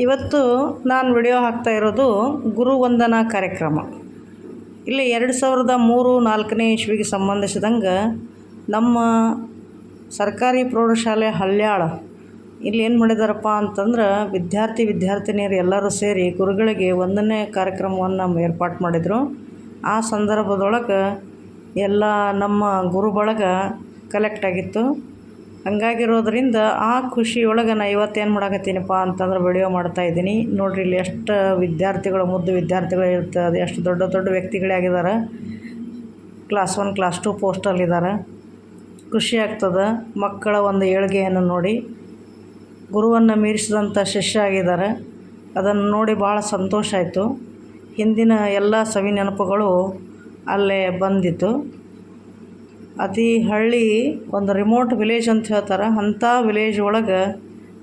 ಇವತ್ತು ನಾನು ವಿಡಿಯೋ ಹಾಕ್ತಾ ಇರೋದು ಗುರು ವಂದನಾ ಕಾರ್ಯಕ್ರಮ. ಇಲ್ಲಿ ಎರಡು ಸಾವಿರದ ಮೂರು ನಾಲ್ಕನೇ ಇಸ್ವಿಗೆ ಸಂಬಂಧಿಸಿದಂಗೆ ನಮ್ಮ ಸರ್ಕಾರಿ ಪ್ರೌಢಶಾಲೆ ಹಳ್ಯಾಳ ಇಲ್ಲಿ ಏನು ಮಾಡಿದಾರಪ್ಪ ಅಂತಂದ್ರೆ ವಿದ್ಯಾರ್ಥಿ ವಿದ್ಯಾರ್ಥಿನಿಯರು ಎಲ್ಲರೂ ಸೇರಿ ಗುರುಗಳಿಗೆ ಒಂದನೇ ಕಾರ್ಯಕ್ರಮವನ್ನು ಏರ್ಪಾಟ್ ಮಾಡಿದರು. ಆ ಸಂದರ್ಭದೊಳಗೆ ಎಲ್ಲ ನಮ್ಮ ಗುರು ಬಳಗ ಕಲೆಕ್ಟ್ ಆಗಿತ್ತು. ಹಂಗಾಗಿರೋದ್ರಿಂದ ಆ ಖುಷಿಯೊಳಗೆ ನಾ ಇವತ್ತೇನು ಮಾಡಕತ್ತೀನಪ್ಪ ಅಂತಂದ್ರೆ ವಿಡಿಯೋ ಮಾಡ್ತಾ ಇದ್ದೀನಿ. ನೋಡಿರಿ ಇಲ್ಲಿ ಎಷ್ಟು ವಿದ್ಯಾರ್ಥಿಗಳು, ಮುದ್ದು ವಿದ್ಯಾರ್ಥಿಗಳು ಇರ್ತದೆ, ಎಷ್ಟು ದೊಡ್ಡ ದೊಡ್ಡ ವ್ಯಕ್ತಿಗಳೇ ಆಗಿದ್ದಾರೆ ಕ್ಲಾಸ್ ಒನ್ ಕ್ಲಾಸ್ ಟು ಪೋಸ್ಟಲ್ಲಿದ್ದಾರೆ ಖುಷಿ ಆಗ್ತದೆ. ಮಕ್ಕಳ ಒಂದು ಏಳ್ಗೆಯನ್ನು ನೋಡಿ. ಗುರುವನ್ನು ಮೀರಿಸಿದಂಥ ಶಿಷ್ಯ ಆಗಿದ್ದಾರೆ ಅದನ್ನು ನೋಡಿ ಭಾಳ ಸಂತೋಷ ಆಯಿತು. ಹಿಂದಿನ ಎಲ್ಲ ಸವಿ ನೆನಪುಗಳು ಅಲ್ಲೇ ಬಂದಿತ್ತು. ಅತಿ ಹಳ್ಳಿ ಒಂದು ರಿಮೋಟ್ ವಿಲೇಜ್ ಅಂತ ಹೇಳ್ತಾರೆ. ಅಂಥ ವಿಲೇಜ್ ಒಳಗೆ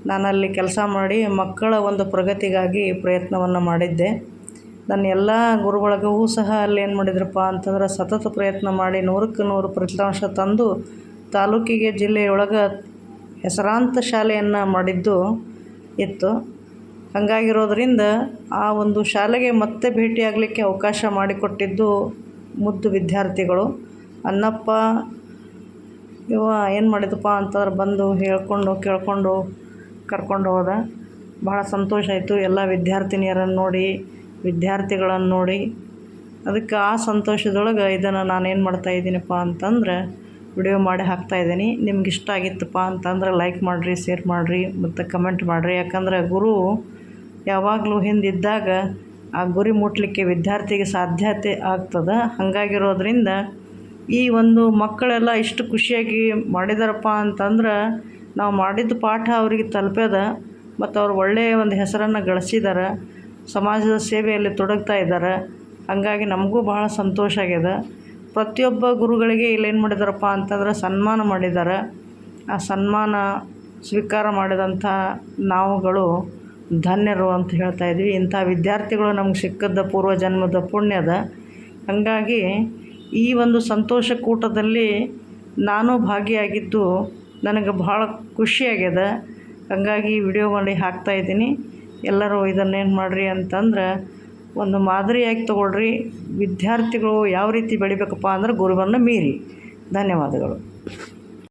ನಾನು ಅಲ್ಲಿ ಕೆಲಸ ಮಾಡಿ ಮಕ್ಕಳ ಒಂದು ಪ್ರಗತಿಗಾಗಿ ಪ್ರಯತ್ನವನ್ನು ಮಾಡಿದ್ದೆ. ನನ್ನ ಎಲ್ಲ ಗುರುಗಳಿಗೂ ಸಹ ಅಲ್ಲಿ ಏನು ಮಾಡಿದ್ರಪ್ಪ ಅಂತಂದ್ರೆ ಸತತ ಪ್ರಯತ್ನ ಮಾಡಿ ನೂರಕ್ಕೆ ನೂರು ಫಲಿತಾಂಶ ತಂದು ತಾಲೂಕಿಗೆ ಜಿಲ್ಲೆಯೊಳಗೆ ಹೆಸರಾಂತ ಶಾಲೆಯನ್ನು ಮಾಡಿದ್ದು ಇತ್ತು. ಹಾಗಾಗಿರೋದ್ರಿಂದ ಆ ಒಂದು ಶಾಲೆಗೆ ಮತ್ತೆ ಭೇಟಿಯಾಗಲಿಕ್ಕೆ ಅವಕಾಶ ಮಾಡಿಕೊಟ್ಟಿದ್ದು ಮುದ್ದು ವಿದ್ಯಾರ್ಥಿಗಳು. ಅನ್ನಪ್ಪ ಇವ ಏನು ಮಾಡಿದಪ್ಪ ಅಂತಂದ್ರೆ ಬಂದು ಹೇಳಿಕೊಂಡು, ಕೇಳಿಕೊಂಡು ಕರ್ಕೊಂಡು ಹೋದ. ಭಾಳ ಸಂತೋಷ ಆಯಿತು ಎಲ್ಲ ವಿದ್ಯಾರ್ಥಿನಿಯರನ್ನು ನೋಡಿ, ವಿದ್ಯಾರ್ಥಿಗಳನ್ನು ನೋಡಿ. ಅದಕ್ಕೆ ಆ ಸಂತೋಷದೊಳಗೆ ಇದನ್ನು ನಾನೇನು ಮಾಡ್ತಾಯಿದ್ದೀನಪ್ಪ ಅಂತಂದ್ರೆ ವಿಡಿಯೋ ಮಾಡಿ ಹಾಕ್ತಾಯಿದ್ದೀನಿ ನಿಮ್ಗೆ ಇಷ್ಟ ಆಗಿತ್ತಪ್ಪ ಅಂತಂದ್ರೆ ಲೈಕ್ ಮಾಡಿರಿ ಶೇರ್ ಮಾಡಿರಿ ಮತ್ತು ಕಮೆಂಟ್ ಮಾಡಿರಿ. ಯಾಕಂದ್ರೆ ಗುರು ಯಾವಾಗಲೂ ಹಿಂದಿದ್ದಾಗ ಆ ಗುರಿ ಮುಟ್ಟಲಿಕ್ಕೆ ವಿದ್ಯಾರ್ಥಿಗೆ ಸಾಧ್ಯತೆ ಆಗ್ತದೆ. ಹಾಗಾಗಿರೋದ್ರಿಂದ ಈ ಒಂದು ಮಕ್ಕಳೆಲ್ಲ ಇಷ್ಟು ಖುಷಿಯಾಗಿ ಮಾಡಿದಾರಪ್ಪ ಅಂತಂದ್ರೆ ನಾವು ಮಾಡಿದ ಪಾಠ ಅವರಿಗೆ ತಲುಪ್ಯದ, ಮತ್ತು ಅವ್ರು ಒಳ್ಳೆಯ ಒಂದು ಹೆಸರನ್ನು ಗಳಿಸಿದ್ದಾರೆ ಸಮಾಜದ ಸೇವೆಯಲ್ಲಿ ತೊಡಗ್ತಾ ಇದ್ದಾರೆ. ಹಾಗಾಗಿ ನಮಗೂ ಬಹಳ ಸಂತೋಷ ಆಗ್ಯದ. ಪ್ರತಿಯೊಬ್ಬ ಗುರುಗಳಿಗೆ ಇಲ್ಲೇನು ಮಾಡಿದಾರಪ್ಪ ಅಂತಂದ್ರೆ ಸನ್ಮಾನ ಮಾಡಿದ್ದಾರೆ. ಆ ಸನ್ಮಾನ ಸ್ವೀಕಾರ ಮಾಡಿದಂಥ ನಾವುಗಳು ಧನ್ಯರು ಅಂತ ಹೇಳ್ತಾ ಇದ್ವಿ. ಇಂಥ ವಿದ್ಯಾರ್ಥಿಗಳು ನಮ್ಗೆ ಸಿಕ್ಕದ ಪೂರ್ವ ಜನ್ಮದ ಪುಣ್ಯದ. ಹಾಗಾಗಿ ಈ ಒಂದು ಸಂತೋಷ ಕೂಟದಲ್ಲಿ ನಾನು ಭಾಗಿಯಾಗಿದ್ದು ನನಗೆ ಭಾಳ ಖುಷಿಯಾಗ್ಯದ ಹಾಗಾಗಿ ವಿಡಿಯೋ ಮಾಡಿ ಹಾಕ್ತಾಯಿದ್ದೀನಿ ಎಲ್ಲರೂ ಇದನ್ನೇನು ಮಾಡಿರಿ ಅಂತಂದ್ರೆ ಒಂದು ಮಾದರಿಯಾಗಿ ತೊಗೊಳ್ರಿ. ವಿದ್ಯಾರ್ಥಿಗಳು ಯಾವ ರೀತಿ ಬೆಳಿಬೇಕಪ್ಪ ಅಂದ್ರೆ ಗುರುವನ್ನು ಮೀರಿ. ಧನ್ಯವಾದಗಳು.